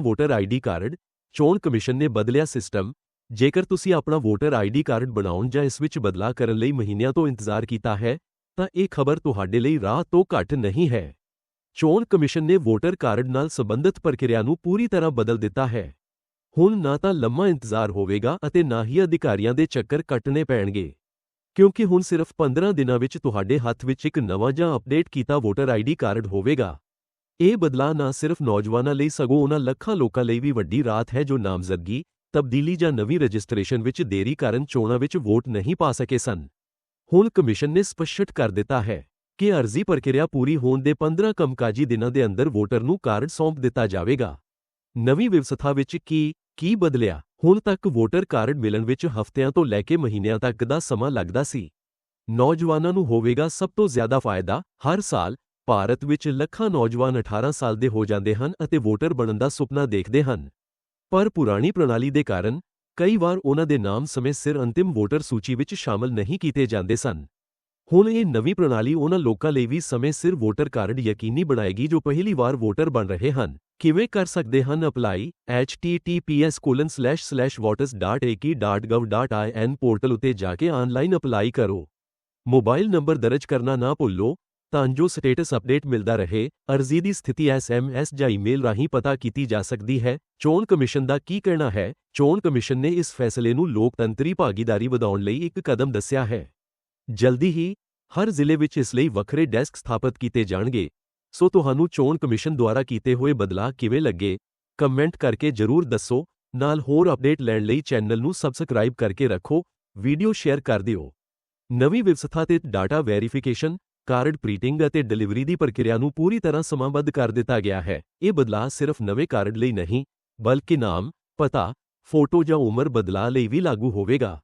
Voter ID card ਚੋਣ commission ਨੇ ਬਦਲਿਆ ਸਿਸਟਮ ਜੇਕਰ ਤੁਸੀਂ ਆਪਣਾ ਵੋਟਰ ਆਈਡੀ ਕਾਰਡ ਬਣਾਉਣ ਜਾਂ ਇਸ ਵਿੱਚ ਬਦਲਾਅ ਕਰਨ ਲਈ ਮਹੀਨਿਆਂ ਤੋਂ ਇੰਤਜ਼ਾਰ ਕੀਤਾ ਹੈ, ਤਾਂ ਇਹ ਖਬਰ ਤੁਹਾਡੇ ਲਈ ਰਾਹ ਤੋਂ ਘੱਟ ਨਹੀਂ ਹੈ। ਚੋਣ ਕਮਿਸ਼ਨ ਨੇ ਵੋਟਰ ਕਾਰਡ ਨਾਲ ਸੰਬੰਧਿਤ ਪ੍ਰਕਿਰਿਆ ਨੂੰ ਪੂਰੀ ਤਰ੍ਹਾਂ ਬਦਲ ਦਿੱਤਾ ਹੈ। ਹੁਣ ਨਾ ਤਾਂ ਲੰਮਾ ਇੰਤਜ਼ਾਰ ਹੋਵੇਗਾ ਅਤੇ ਨਾ ਹੀ ਅਧਿਕਾਰੀਆਂ ਦੇ ਚੱਕਰ ਕੱਟਣੇ ਪੈਣਗੇ। ਕਿਉਂਕਿ ਹੁਣ ਸਿਰਫ 15 ਦਿਨਾਂ ਵਿੱਚ ਤੁਹਾਡੇ ਹੱਥ ਵਿੱਚ ਇੱਕ ਨਵਾਂ ਜਾਂ ਅਪਡੇਟ ਕੀਤਾ ਵੋਟਰ ਆਈਡੀ ਕਾਰਡ ਹੋਵੇਗਾ। ਇਹ ਬਦਲਾਅ ਨਾ ਸਿਰਫ ਨੌਜਵਾਨਾਂ ਲਈ, ਸਗੋਂ ਉਹਨਾਂ ਲੱਖਾਂ ਲੋਕਾਂ ਲਈ ਵੀ ਵੱਡੀ ਰਾਤ ਹੈ ਜੋ ਨਾਮਜ਼ਦਗੀ, ਤਬਦੀਲੀ ਜਾਂ ਨਵੀਂ ਰਜਿਸਟ੍ਰੇਸ਼ਨ ਵਿੱਚ ਦੇਰੀ ਕਾਰਨ ਚੋਣਾਂ ਵਿੱਚ ਵੋਟ ਨਹੀਂ ਪਾ ਸਕੇ ਸਨ। ਹੁਣ ਕਮਿਸ਼ਨ ਨੇ ਸਪਸ਼ਟ ਕਰ ਦਿੱਤਾ ਹੈ ਕਿ ਅਰਜ਼ੀ ਪ੍ਰਕਿਰਿਆ ਪੂਰੀ ਹੋਣ ਦੇ 15 ਕੰਮਕਾਜੀ ਦਿਨਾਂ ਦੇ ਅੰਦਰ ਵੋਟਰ ਨੂੰ ਕਾਰਡ ਸੌਂਪ ਦਿੱਤਾ ਜਾਵੇਗਾ। ਨਵੀਂ ਵਿਵਸਥਾ ਵਿੱਚ ਕੀ ਕੀ ਬਦਲਿਆ, ਹੁਣ ਤੱਕ ਵੋਟਰ ਕਾਰਡ ਮਿਲਣ ਵਿੱਚ ਹਫ਼ਤਿਆਂ ਤੋਂ ਲੈ ਕੇ ਮਹੀਨਿਆਂ ਤੱਕ ਦਾ ਸਮਾਂ ਲੱਗਦਾ ਸੀ। ਨੌਜਵਾਨਾਂ ਨੂੰ ਹੋਵੇਗਾ ਸਭ ਤੋਂ ਜ਼ਿਆਦਾ ਫਾਇਦਾ, ਹਰ ਸਾਲ ਭਾਰਤ ਵਿੱਚ ਲੱਖਾਂ ਨੌਜਵਾਨ 18 ਸਾਲ ਦੇ ਹੋ ਜਾਂਦੇ ਹਨ ਅਤੇ ਵੋਟਰ ਬਣਨ ਦਾ ਸੁਪਨਾ ਦੇਖਦੇ ਹਨ। ਪਰ ਪੁਰਾਣੀ ਪ੍ਰਣਾਲੀ ਦੇ ਕਾਰਨ, ਕਈ ਵਾਰ ਉਹਨਾਂ ਦੇ ਨਾਮ ਸਮੇਂ ਸਿਰ ਅੰਤਿਮ ਵੋਟਰ ਸੂਚੀ ਵਿੱਚ ਸ਼ਾਮਲ ਨਹੀਂ ਕੀਤੇ ਜਾਂਦੇ ਸਨ। ਹੁਣ ਇਹ ਨਵੀਂ ਪ੍ਰਣਾਲੀ ਉਹਨਾਂ ਲੋਕਾਂ ਲਈ ਵੀ ਸਮੇਂ ਸਿਰ ਵੋਟਰ ਕਾਰਡ ਯਕੀਨੀ ਬਣਾਏਗੀ ਜੋ ਪਹਿਲੀ ਵਾਰ ਵੋਟਰ ਬਣ ਰਹੇ ਹਨ। ਕਿਵੇਂ ਕਰ ਸਕਦੇ ਹਨ ਅਪਲਾਈ https://voters.ac.gov.in ਪੋਰਟਲ ਉੱਤੇ ਜਾ ਕੇ ਆਨਲਾਈਨ ਅਪਲਾਈ ਕਰੋ। ਮੋਬਾਈਲ ਨੰਬਰ ਦਰਜ ਕਰਨਾ ਨਾ ਭੁੱਲੋ। ਤਾਂ ਜੋ ਸਟੇਟਸ ਅਪਡੇਟ ਮਿਲਦਾ ਰਹੇ, ਅਰਜ਼ੀ ਦੀ ਸਥਿਤੀ ਐਸਐਮਐਸ ਜਾਂ ਈਮੇਲ ਰਾਹੀਂ ਪਤਾ ਕੀਤੀ ਜਾ ਸਕਦੀ ਹੈ, ਚੋਣ ਕਮਿਸ਼ਨ ਦਾ ਕੀ ਕਹਿਣਾ ਹੈ, ਚੋਣ ਕਮਿਸ਼ਨ ਨੇ ਇਸ ਫੈਸਲੇ ਨੂੰ ਲੋਕਤੰਤਰੀ ਭਾਗੀਦਾਰੀ ਵਧਾਉਣ ਲਈ ਇੱਕ ਕਦਮ ਦੱਸਿਆ ਹੈ। ਜਲਦੀ ਹੀ, ਹਰ ਜ਼ਿਲ੍ਹੇ ਵਿੱਚ ਇਸ ਲਈ ਵੱਖਰੇ ਡੈਸਕ ਸਥਾਪਿਤ ਕੀਤੇ ਜਾਣਗੇ। ਸੋ ਤੁਹਾਨੂੰ ਚੋਣ ਕਮਿਸ਼ਨ ਦੁਆਰਾ ਕੀਤੇ ਹੋਏ ਬਦਲਾਅ ਕਿਵੇਂ ਲੱਗੇ, ਕਮੈਂਟ ਕਰਕੇ ਜਰੂਰ ਦੱਸੋ, ਨਾਲ ਹੋਰ ਅਪਡੇਟ ਲੈਣ ਲਈ ਚੈਨਲ ਨੂੰ ਸਬਸਕ੍ਰਾਈਬ ਕਰਕੇ ਰੱਖੋ, ਵੀਡੀਓ ਸ਼ੇਅਰ ਕਰ ਦਿਓ। ਨਵੀਂ ਵਿਵਸਥਾ ਤੇ ਡਾਟਾ ਵੈਰੀਫਿਕੇਸ਼ਨ ਕਾਰਡ ਪ੍ਰੀਟਿੰਗ ਅਤੇ ਡਿਲੀਵਰੀ ਦੀ ਪ੍ਰਕਿਰਿਆ ਨੂੰ ਪੂਰੀ ਤਰ੍ਹਾਂ ਸਮਾਂਬੱਧ ਕਰ ਦਿੱਤਾ ਗਿਆ ਹੈ। ਇਹ ਬਦਲਾਅ ਸਿਰਫ ਨਵੇਂ ਕਾਰਡ ਲਈ ਨਹੀਂ, ਬਲਕਿ ਨਾਮ, ਪਤਾ, ਫੋਟੋ ਜਾਂ ਉਮਰ ਬਦਲਾਅ ਲਈ ਵੀ ਲਾਗੂ ਹੋਵੇਗਾ।